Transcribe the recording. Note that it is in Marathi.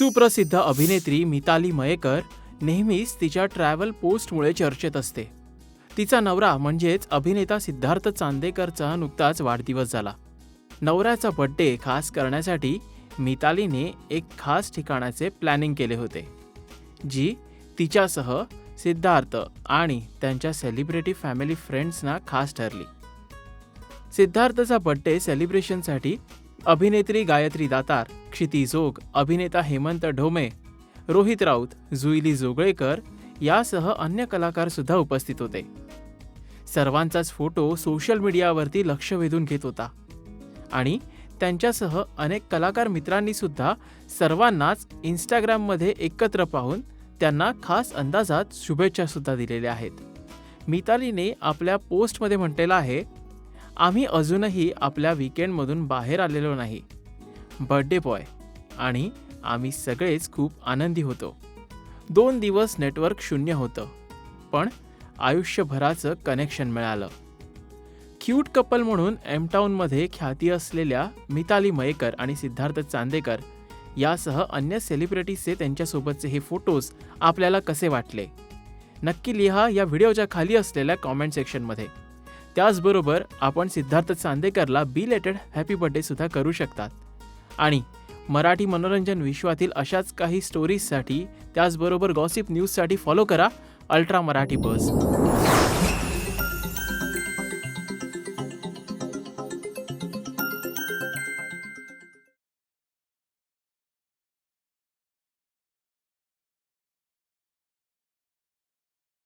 सुप्रसिद्ध अभिनेत्री मिताली मयेकर नेहमीच तिच्या ट्रॅव्हल पोस्टमुळे चर्चेत असते. तिचा नवरा म्हणजेच अभिनेता सिद्धार्थ चांदेकरचा नुकताच वाढदिवस झाला. नवऱ्याचा बड्डे खास करण्यासाठी मितालीने एक खास ठिकाणाचे प्लॅनिंग केले होते जी तिच्यासह सिद्धार्थ आणि त्यांच्या सेलिब्रिटी फॅमिली फ्रेंड्सना खास ठरली. सिद्धार्थचा बड्डे सेलिब्रेशनसाठी अभिनेत्री गायत्री दातार क्षिती जोग अभिनेता हेमंत ढोमे रोहित राऊत जुईली जोगळेकर यासह अन्य कलाकार सुद्धा उपस्थित होते. सर्वांचाच फोटो सोशल मीडियावरती लक्ष वेधून घेत होता. आणि त्यांच्यासह अनेक कलाकार मित्रांनी सुद्धा सर्वांनाच इंस्टाग्राममध्ये एकत्र पाहून त्यांना खास अंदाजात शुभेच्छा सुद्धा दिलेल्या आहेत. मितालीने आपल्या पोस्टमध्ये म्हटलेलं आहे आम्ही अजूनही आपल्या विकेंडमधून बाहेर आलेलो नाही. बर्थडे बॉय आणि आम्ही सगळेच खूप आनंदी होतो. दोन दिवस नेटवर्क शून्य होतं. पण आयुष्यभराचं कनेक्शन मिळालं. क्यूट कपल म्हणून एमटाऊनमध्ये ख्याती असलेल्या मिताली मयेकर आणि सिद्धार्थ चांदेकर यासह अन्य सेलिब्रिटीजचे त्यांच्यासोबतचे हे फोटोज आपल्याला कसे वाटले? नक्की लिहा या व्हिडिओच्या खाली असलेल्या कॉमेंट सेक्शनमध्ये त्याचबरोबर आपण सिद्धार्थ चांदेकरला बिलेटेड हॅपी बर्थडे सुद्धा करू शकतात. आणि मराठी मनोरंजन विश्वातील अशाच काही स्टोरीजसाठी त्याचबरोबर गॉसिप न्यूजसाठी फॉलो करा अल्ट्रा मराठी बस